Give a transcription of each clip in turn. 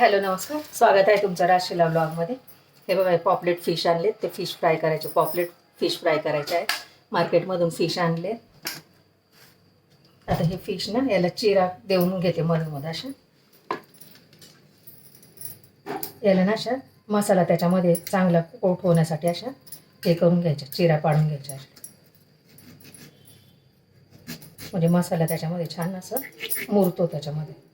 Hello नमस्कार. स्वागत आहे तुमचं राशीला ब्लॉगमध्ये. हे बघा पॉपलेट फिश आणलेत. ते फिश फ्राय करायचे. पॉपलेट फिश फ्राय करायचे आहेत. मार्केटमधून फिश आणले आता हे फिश ना याला चिरा देऊन घेते मधून अशा. याला ना अशा मसाला त्याच्यामध्ये चांगला कोट होण्यासाठी अशा हे करून घ्यायच्या चिरा पाडून घ्यायच्या अशा. म्हणजे मसाला त्याच्यामध्ये छान असं मुरतो त्याच्यामध्ये.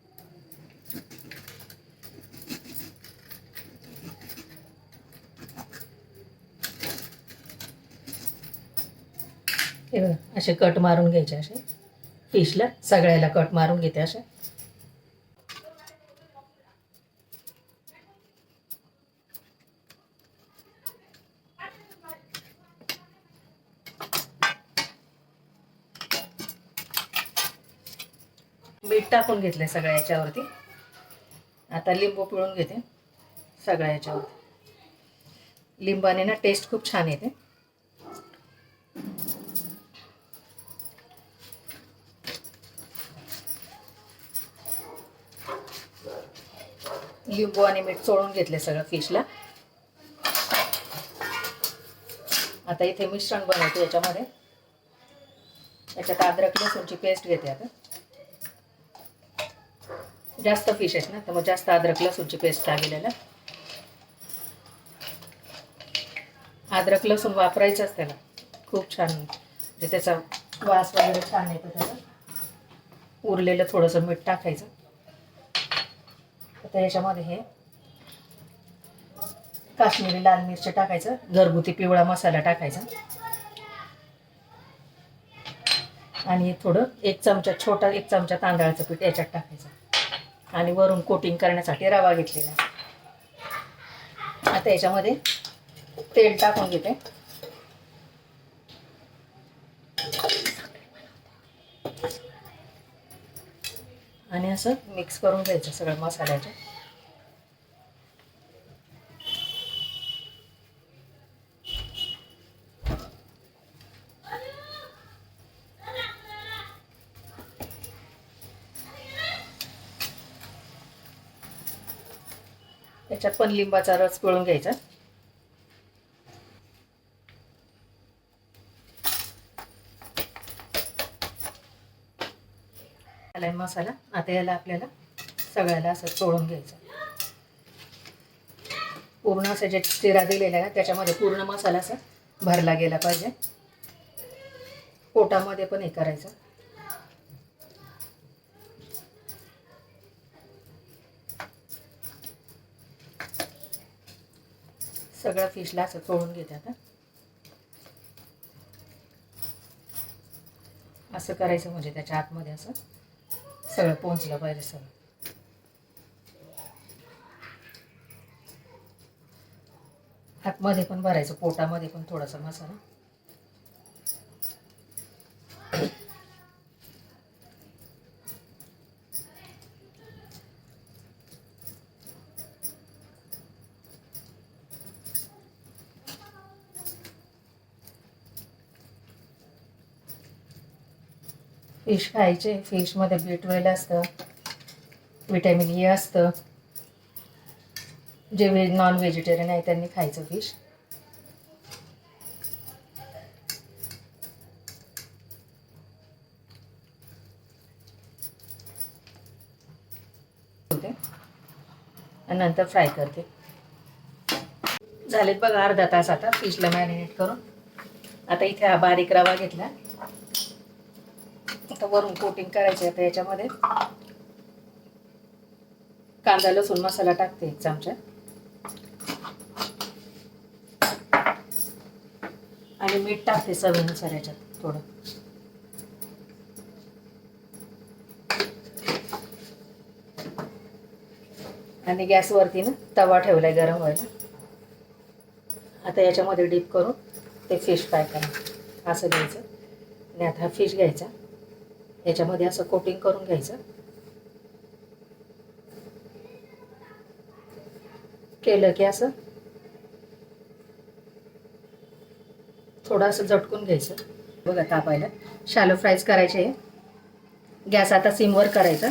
हे असे कट मारून घ्यायचे असे. फिशला सगळ्याला कट मारून घेते असे. मीठ टाकून घेतलंय सगळ्या याच्यावरती. आता लिंबू पिळून घेते सगळ्या याच्यावरती. लिंबाने ना टेस्ट खूप छान येते. लिंबू आणि मीठ चोळून घेतले सगळं फिशला आता इथे मिश्रण बनवते याच्यामध्ये. याच्यात अद्रक लसूणची पेस्ट घेते आता. जास्त फिश आहेत ना तर मग जास्त अद्रक लसूणची पेस्ट लागलेलं अद्रक लसूण वापरायचंच त्याला खूप छान म्हणजे त्याचा वास वगैरे छान येतो त्याला. उरलेलं थोडंसं मीठ टाकायचं. तर याच्यामध्ये हे काश्मीरी लाल मिरची टाकायचं घरगुती पिवळा मसाला टाकायचा. आणि थोडं एक चमचा छोटा एक चमचा तांदळाचं पीठ याच्यात टाकायचं. आणि वरून कोटिंग करण्यासाठी रवा घेतलेला आता याच्यामध्ये तेल टाकून घेते. आणि असं मिक्स करून घ्यायचं सगळं मसाल्याचं. त्याच्यात पण लिंबाचा रस पिळून घ्यायचा. आलाय मसाला. आता याला आपल्याला सगळ्याला असं चोळून घ्यायचं. पूर्ण असं जे चिरा दिलेला आहे त्याच्यामध्ये पूर्ण मसाला असा भरला गेला पाहिजे. पोटामध्ये पण हे करायचं. सगळं फिशला असं चोळून घेते आता असं करायचं म्हणजे त्याच्या आतमध्ये असं सगळं पोहोचलं पाहिजे सगळं. आतमध्ये पण भरायचं पोटामध्ये पण थोडासा मसाला. फिश खायचे. फिशमध्ये बी ट्वेल असतं. विटॅमिन ई असतं. जे व्हेज नॉन व्हेजिटेरियन आहे त्यांनी खायचं फिश. आणि नंतर फ्राय करते. झालेत बघा अर्धा तास आता. फिशला मॅरिनेट करून. आता इथे हा बारीक रवा घेतला. आता वरून कोटिंग करायचे आता याच्यामध्ये. कांदा लसूण मसाला टाकते एक चमचा. आणि मीठ टाकते चवीनुसार याच्यात थोडं. आणि गॅसवरती ना तवा ठेवलाय गरम व्हायला. आता याच्यामध्ये डीप करून ते फिश फ्राय करा. असं घ्यायचं. आणि आता हा फिश घ्यायचा. याच्यामध्ये असं कोटिंग करून घ्यायचं. केलं की असं थोडं असं झटकून घ्यायचं. बघा तापायला. शालो फ्राईज करायचे. गॅस आता सिमवर करायचा.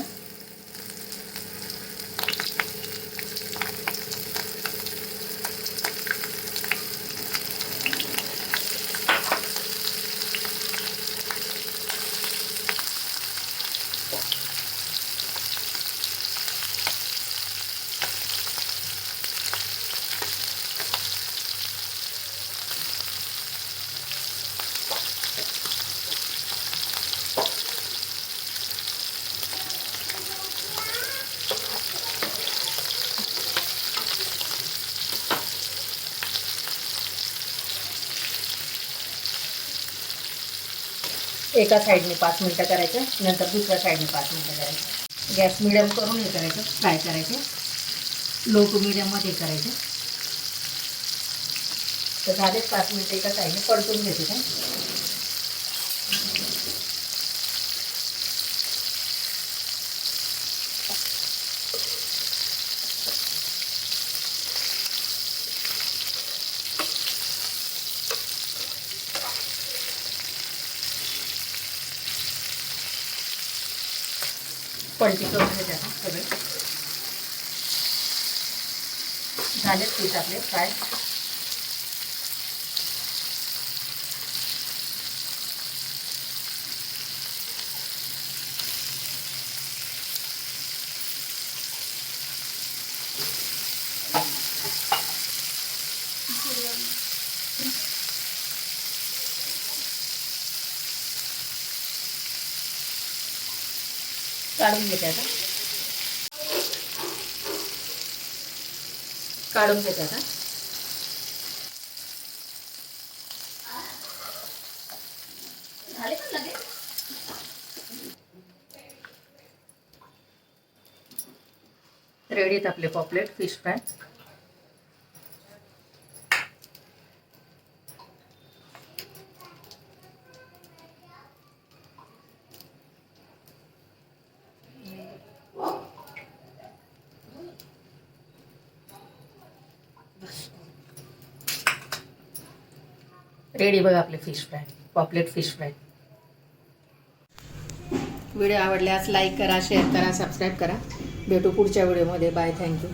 एका साईडने पाच मिनटं करायचं नंतर दुसऱ्या साईडने पाच मिनटं करायचं. गॅस मिडियम करून हे करायचं फ्राय करायचे. लो टू मिडियममध्ये करायचे. तर झालेच पाच मिनटं एका साईडने परतून घेते काय? पलटी करून घेते आता सगळे. झाले पीठ आपले फ्राय. काढून घेते आता. काढून घेते आता. झाले रेडी आहेत आपले पॉपलेट फिश फ्राय रेडी बघा आपले fish fry paplet fish fry video आवडल्यास लाईक करा शेअर करा सबस्क्राईब करा. भेटू पुढच्या व्हिडिओमध्ये. Bye thank you